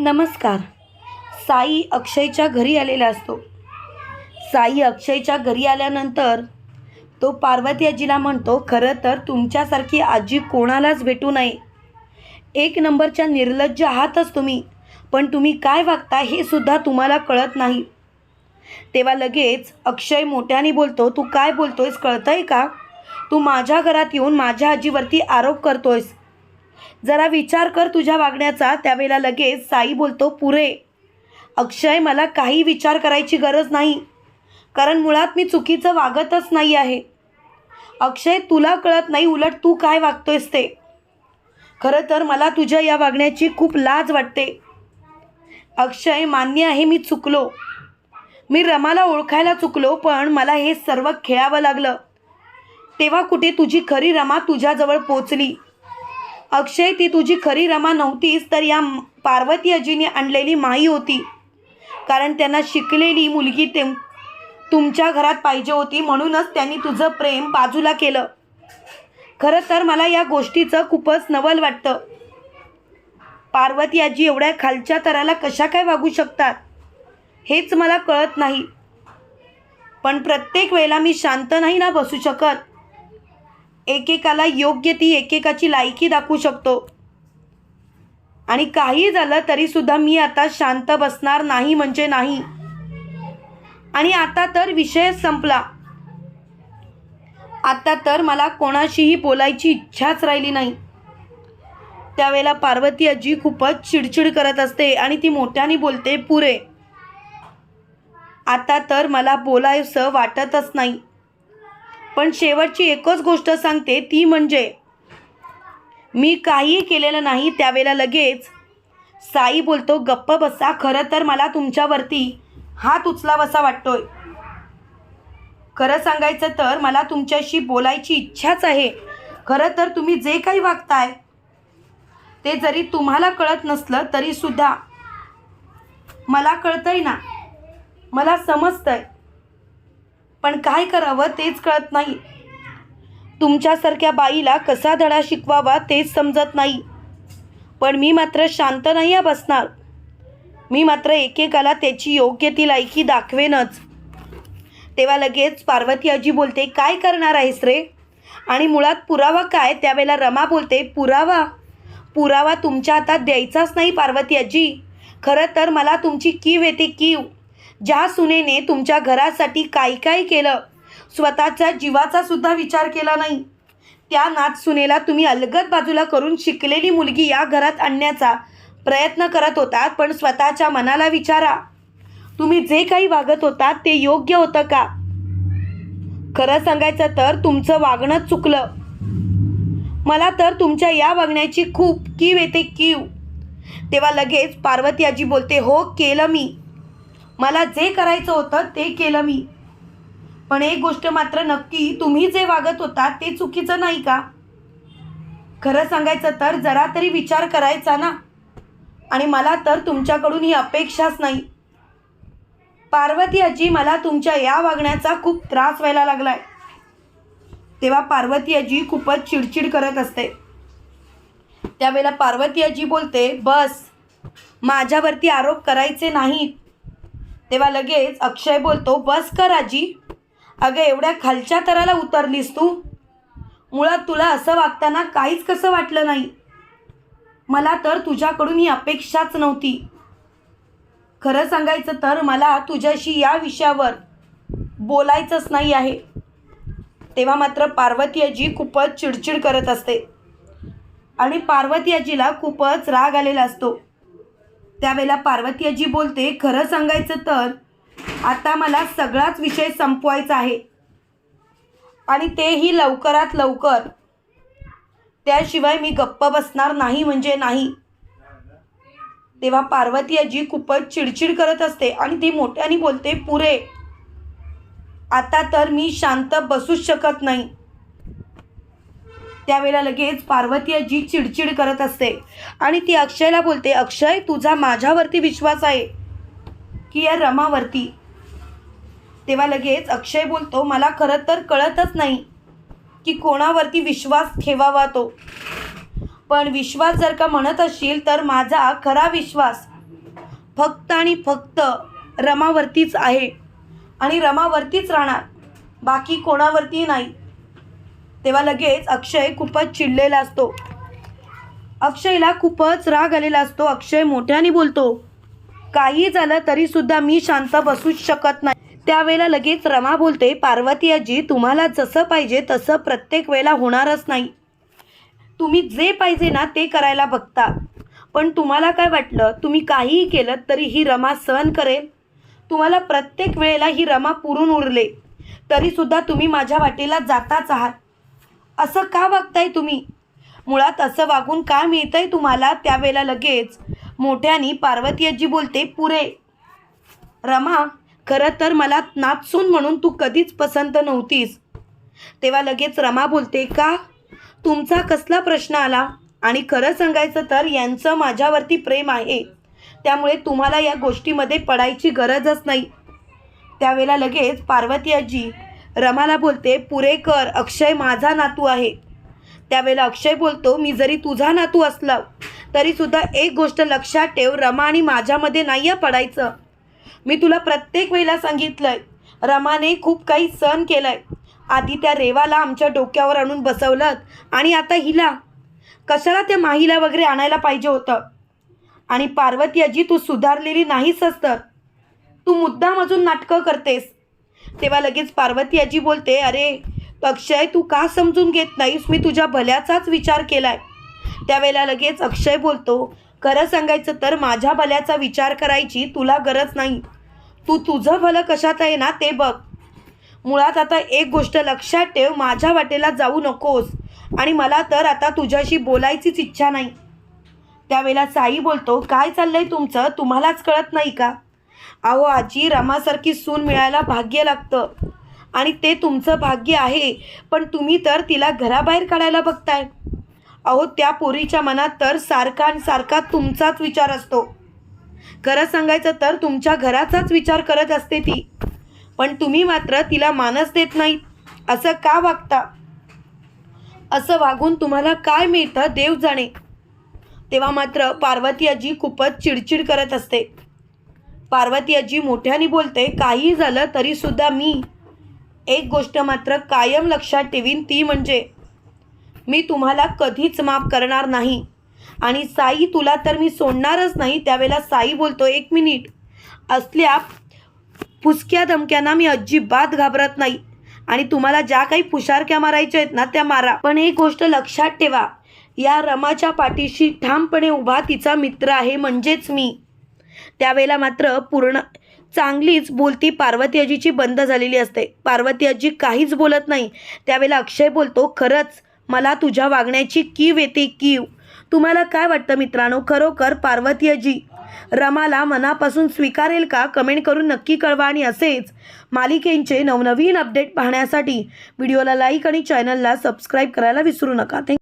नमस्कार. साई अक्षयच्या घरी आलेला असतो. साई अक्षयच्या घरी आल्यानंतर तो पार्वती आजीला म्हणतो खरं तर तुमच्यासारखी आजी कोणालाच भेटू नये. एक नंबरच्या निर्लज्ज आहातच तुम्ही पण तुम्ही काय वागता हे सुद्धा तुम्हाला कळत नाही. तेव्हा लगेच अक्षय मोठ्याने बोलतो तू काय बोलतोयस कळतंय का? तू माझ्या घरात येऊन माझ्या आजीवरती आरोप करतोयस. जरा विचार कर तुझ्या वागण्याचा. त्यावेळेला लगेच साई बोलतो पुरे अक्षय मला काही विचार करायची गरज नाही. कारण मुळात मी चुकीचं वागतच नाही आहे. अक्षय तुला कळत नाही उलट तू काय वागतोयस ते. खरं तर मला तुझ्या या वागण्याची खूप लाज वाटते. अक्षय मान्य आहे मी चुकलो. मी रमाला ओळखायला चुकलो पण मला हे सर्व खेळावं लागलं. तेव्हा कुठे तुझी खरी रमा तुझ्याजवळ पोचली. अक्षय ती तुझी खरी रमा नव्हतीस तर या पार्वती अजीने आणलेली माई होती. कारण त्यांना शिकलेली मुलगी ते तुमच्या घरात पाहिजे होती म्हणूनच त्यांनी तुझं प्रेम बाजूला केलं. खरं तर मला या गोष्टीचं खूपच नवल वाटतं. पार्वती आजी एवढ्या खालच्या तराला कशा काय वागू शकतात हेच मला कळत नाही. पण प्रत्येक वेळेला मी शांत नाही ना बसू शकत. एकेकाला योग्य ती एकेकाची लायकी दाखवू शकतो. आणि काही झालं तरीसुद्धा मी आता शांत बसणार नाही म्हणजे नाही. आणि आता तर विषय संपला. आता तर मला कोणाशीही बोलायची इच्छाच राहिली नाही. त्यावेळेला पार्वती आजी खूपच चिडचिड करत असते आणि ती मोठ्याने बोलते पुरे आता तर मला बोलायचं वाटतच नाही. पण शेवटची एकच गोष्ट सांगते ती म्हणजे मी काहीही केलेलं नाही त्यावेळेला लगेच साई बोलतो गप्प बसा खरं तर मला तुमच्यावरती हात उचलावासा वाटतोय. खरं सांगायचं तर मला तुमच्याशी बोलायची इच्छाच आहे. खरं तर तुम्ही जे काही वागताय ते जरी तुम्हाला कळत नसलं तरीसुद्धा मला कळतंय ना? मला समजतंय. पण काय करावं तेच कळत नाही. तुमच्यासारख्या बाईला कसा धडा शिकवावा तेच समजत नाही. पण मी मात्र शांत नाही आहे बसणार. मी मात्र एकेकाला त्याची योग्य ती लायकी दाखवेनच. तेव्हा लगेच पार्वती आजी बोलते काय करणार आहेस रे? आणि मुळात पुरावा काय? त्यावेळेला रमा बोलते पुरावा? पुरावा तुमच्या हातात द्यायचाच नाही पार्वती आजी. खरं तर मला तुमची कीव येते कीव. ज्या सुनेने तुमच्या घरासाठी काय काय केलं स्वतःच्या जीवाचा सुद्धा विचार केला नाही. त्या नाचसुनेला तुम्ही अलगद बाजूला करून शिकलेली मुलगी या घरात आणण्याचा प्रयत्न करत होतात पण स्वतःच्या मनाला विचारा. तुम्ही जे काही वागत होतात ते योग्य होतं का? खरं सांगायचं तर तुमचं वागणं चुकलं. मला तर तुमच्या या वागण्याची खूप कीव येते कीव. तेव्हा लगेच पार्वती आजी बोलते हो केलं मी. मला जे करायचं होतं ते केलं मी. पण एक गोष्ट मात्र नक्की तुम्ही जे वागत होता ते चुकीचं नाही का? खरं सांगायचं तर जरा तरी विचार करायचा ना. आणि मला तर तुमच्याकडून ही अपेक्षाच नाही. पार्वती आजी मला तुमच्या या वागण्याचा खूप त्रास व्हायला लागलाय. तेव्हा पार्वती आजी खूपच चिडचिड करत असते. त्यावेळेला पार्वती आजी बोलते बस माझ्यावरती आरोप करायचे नाहीत. तेव्हा लगेच अक्षय बोलतो बस कर आजी. अगं एवढ्या खालच्या तराला उतरलीस तू. मुळात तुला असं वागताना काहीच कसं वाटलं नाही. मला तर तुझ्याकडून ही अपेक्षाच नव्हती. खरं सांगायचं तर मला तुझ्याशी या विषयावर बोलायचंच नाही आहे. तेव्हा मात्र पार्वती आजी खूपच चिडचिड करत असते. आणि पार्वती आजीला खूपच राग आलेला असतो. त्यावेळेला पार्वती आजी बोलते खरं सांगायचं तर आता मला सगळाच विषय संपवायचा आहे. आणि तेही लवकरात लवकर. त्याशिवाय मी गप्प बसणार नाही म्हणजे नाही. तेव्हा पार्वती आजी खूपच चिडचिड करत असते आणि ती मोठ्याने बोलते पुरे आता तर मी शांत बसूच शकत नाही. त्यावेळेला लगेच पार्वती आजी चिडचिड करत असते. आणि ती अक्षयला बोलते अक्षय तुझा माझ्यावरती विश्वास आहे. की या रमावरती. तेव्हा लगेच अक्षय बोलतो मला खरं तर कळतच नाही की कोणावरती विश्वास ठेवावा तो. पण विश्वास जर का म्हणत असशील तर माझा खरा विश्वास फक्त आणि फक्त रमावरतीच आहे आणि रमावरतीच राहणार. बाकी कोणावरती नाही. तेव्हा लगेच अक्षय खूपच चिडलेला असतो. अक्षयला खूपच राग आलेला असतो. अक्षय मोठ्याने बोलतो काही झालं तरी सुद्धा मी शांत बसूच शकत नाही. त्यावेळेला लगेच रमा बोलते पार्वती आजी तुम्हाला जसं पाहिजे तसं प्रत्येक वेळेला होणारच नाही. तुम्ही जे पाहिजे ना ते करायला बघता. पण तुम्हाला काय वाटलं? तुम्ही काहीही केलं तरी ही रमा सहन करेल. तुम्हाला प्रत्येक वेळेला ही रमा पुरून उरले. तरीसुद्धा तुम्ही माझ्या वाटेला जाताच आहात. असं का वागताय तुम्ही? मुळात असं वागून काय मिळतंय तुम्हाला? त्यावेळेला लगेच मोठ्यानी पार्वती आजी बोलते पुरे रमा खरं तर मला नाचसून म्हणून तू कधीच पसंत नव्हतीस. तेव्हा लगेच रमा बोलते का? तुमचा कसला प्रश्न आला? आणि खरं सांगायचं तर यांचं माझ्यावरती प्रेम आहे. त्यामुळे तुम्हाला या गोष्टीमध्ये पडायची गरजच नाही. त्यावेळेला लगेच पार्वती आजी रमाला बोलते पुरे कर अक्षय माझा नातू आहे. त्यावेळेला अक्षय बोलतो मी जरी तुझा नातू असला तरीसुद्धा एक गोष्ट लक्षात ठेव रमा आणि माझ्यामध्ये नाही आहे पडायचं. मी तुला प्रत्येक वेळेला सांगितलंय रमाने खूप काही सहन केलंय. आधी त्या रेवाला आमच्या डोक्यावर आणून बसवलं आणि आता हिला. कशाला त्या माहीला वगैरे आणायला पाहिजे होतं? आणि पार्वती आजी तू सुधारलेली नाहीस तर. तू मुद्दाम अजून नाटकं करतेस. तेव्हा लगेच पार्वती आजी बोलते अरे अक्षय तू का समजून घेत नाहीस? मी तुझ्या भल्याचाच विचार केलाय. त्यावेळेला लगेच अक्षय बोलतो खरं सांगायचं तर माझ्या भल्याचा विचार करायची तुला गरज नाही. तू तुझं भलं कशात आहे ना ते बघ. मुळात आता एक गोष्ट लक्षात ठेव माझ्या वाटेला जाऊ नकोस आणि मला तर आता तुझ्याशी बोलायचीच इच्छा नाही. त्यावेळेला साई बोलतो काय चाललंय तुमचं? तुम्हालाच कळत नाही का? अहो आजी रमासारखी सून मिळायला भाग्य लागतं. आणि ते तुमचं भाग्य आहे पण तुम्ही तर तिला घराबाहेर काढायला बघताय. अहो त्या पोरीच्या मनात तर सारखा आणि सारखा तुमचाच विचार असतो. खरं सांगायचं तर तुमच्या घराचाच विचार करत असते ती. पण तुम्ही मात्र तिला मानस देत नाहीत असं का वागता? असं वागून तुम्हाला काय मिळतं देव जाणे. तेव्हा मात्र पार्वती आजी खूपच चिडचिड करत असते. पार्वती आजी मोठ्याने बोलते काही झालं तरीसुद्धा मी एक गोष्ट मात्र कायम लक्षात ठेवीन ती म्हणजे मी तुम्हाला कधीच माफ करणार नाही. आणि साई तुला तर मी सोडणारच नाही त्यावेळेला साई बोलतो एक मिनिट. असल्या फुसक्या धमक्यांना मी अजिबात घाबरत नाही. आणि तुम्हाला ज्या काही फुशारक्या मारायच्या आहेत ना त्या मारा. पण एक गोष्ट लक्षात ठेवा या रमाच्या पाठीशी ठामपणे उभा तिचा मित्र आहे म्हणजेच मी. त्यावेळेला मात्र पूर्ण चांगलीच बोलती पार्वती आजीची बंद झालेली असते. पार्वती आजी काहीच बोलत नाही. त्यावेळेला अक्षय बोलतो खरंच मला तुझ्या वागण्याची कीव येते कीव. तुम्हाला काय वाटतं मित्रांनो? खरोखर पार्वती आजी रमाला मनापासून स्वीकारेल का? कमेंट करून नक्की कळवा आणि असेच मालिकेंचे नवनवीन अपडेट पाहण्यासाठी व्हिडिओला लाईक आणि चॅनलला सबस्क्राईब करायला विसरू नका. थँक